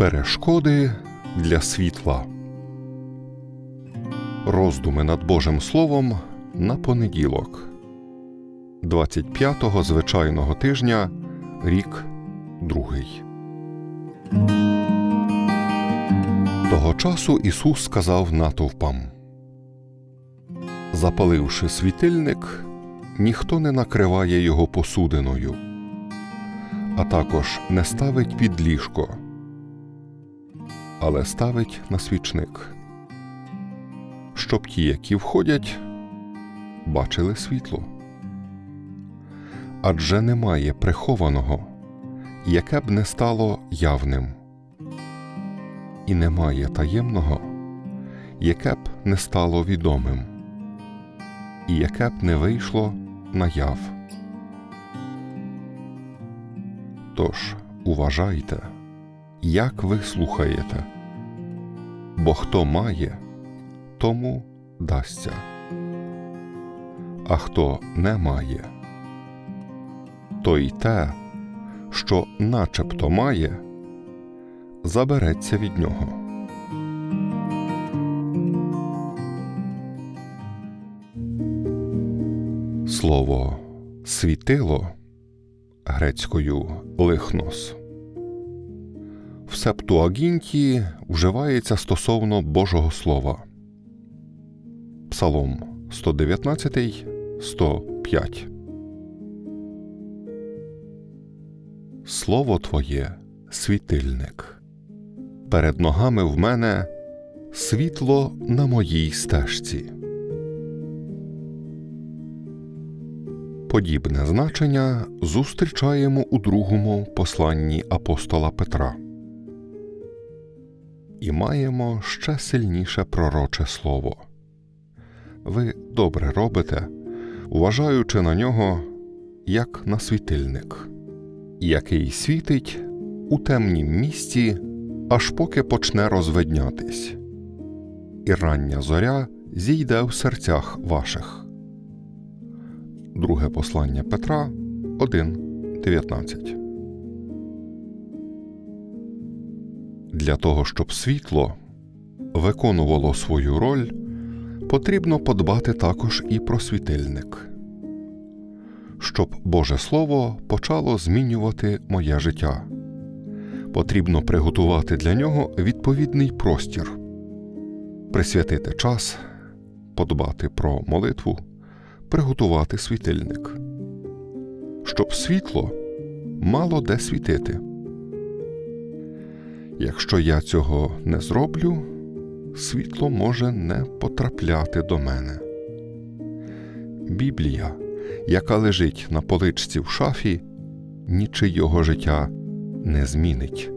Перешкоди для світла. Роздуми над Божим Словом на понеділок, 25-го звичайного тижня, рік другий. Того часу Ісус сказав натовпам Запаливши світильник, ніхто не накриває його посудиною, а також не ставить під ліжко, але ставить на свічник, щоб ті, які входять, бачили світло. Адже немає прихованого, яке б не стало явним, і немає таємного, яке б не стало відомим і яке б не вийшло наяв. Тож уважайте, як ви слухаєте, бо хто має, тому дасться, а хто не має, той те, що начебто має, забереться від нього. Слово світило грецькою лихнос Септуагінті вживається стосовно Божого Слова. Псалом 119, 105. Слово Твоє світильник. Перед ногами в мене світло на моїй стежці. Подібне значення зустрічаємо у другому посланні апостола Петра і маємо ще сильніше пророче слово. Ви добре робите, вважаючи на нього як на світильник, який світить у темнім місці, аж поки почне розвиднятись, і рання зоря зійде в серцях ваших. Друге послання Петра 1.19 Для того, щоб світло виконувало свою роль, потрібно подбати також і про світильник, щоб Боже Слово почало змінювати моє життя. Потрібно приготувати для нього відповідний простір, присвятити час, подбати про молитву приготувати світильник, щоб світло мало де світити. Якщо я цього не зроблю, світло може не потрапляти до мене. Біблія, яка лежить на поличці в шафі, нічийого життя не змінить.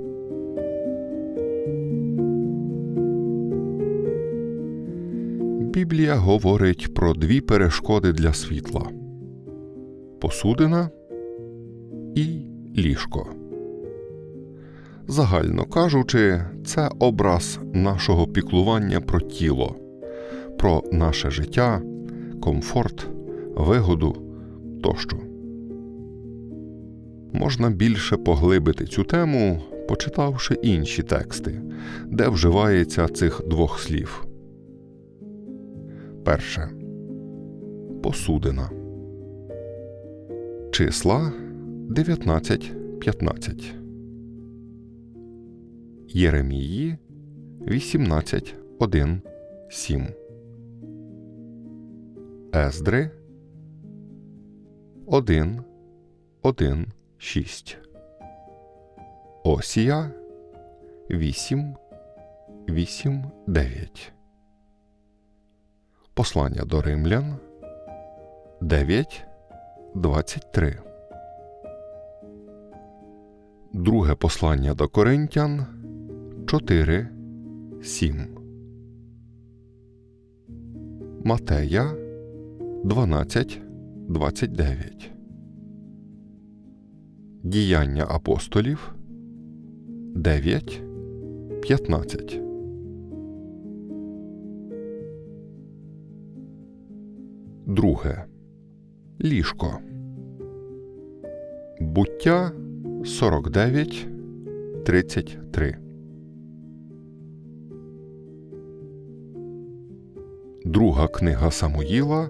Біблія говорить про дві перешкоди для світла посудина і ліжко. Загально кажучи, це образ нашого піклування про тіло, про наше життя, комфорт, вигоду тощо. Можна більше поглибити цю тему, почитавши інші тексти, де вживається цих двох слів. Перше. Посудина. Числа 19.15. Єремії 18.1.7. Ездри 1.1.6. Осія 8, 8, 9. Послання до римлян 9, 23. Друге послання до Коринтян 4, 7. Матея 12, 29. Діяння апостолів 9, 15. Друге. Ліжко. Буття 49, 33. Друга книга Самуїла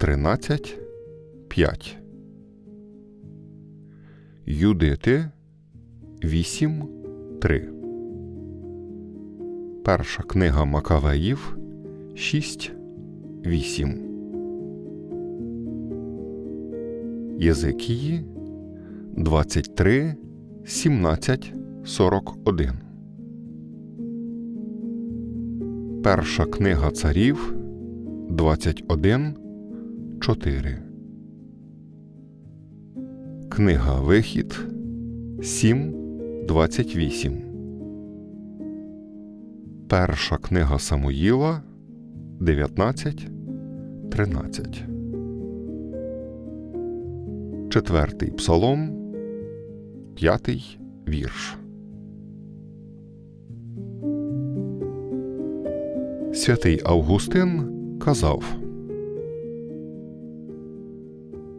13, 5. Юдити 8, 3. Перша книга Макавеїв 6, 8. Єзикії 23, 17, 41. Перша книга царів 21, 4. Книга Вихід 7, 28. Перша книга Самуїла 19, 13. Четвертий псалом, п'ятий вірш. Святий Августин казав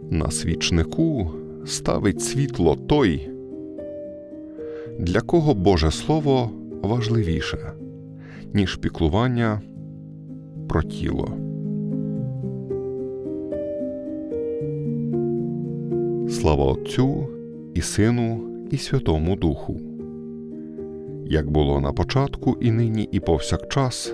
На свічнику ставить світло той, для кого Боже Слово важливіше, ніж піклування про тіло. Слава Отцю і Сину, і Святому Духу, як було на початку, і нині, і повсякчас,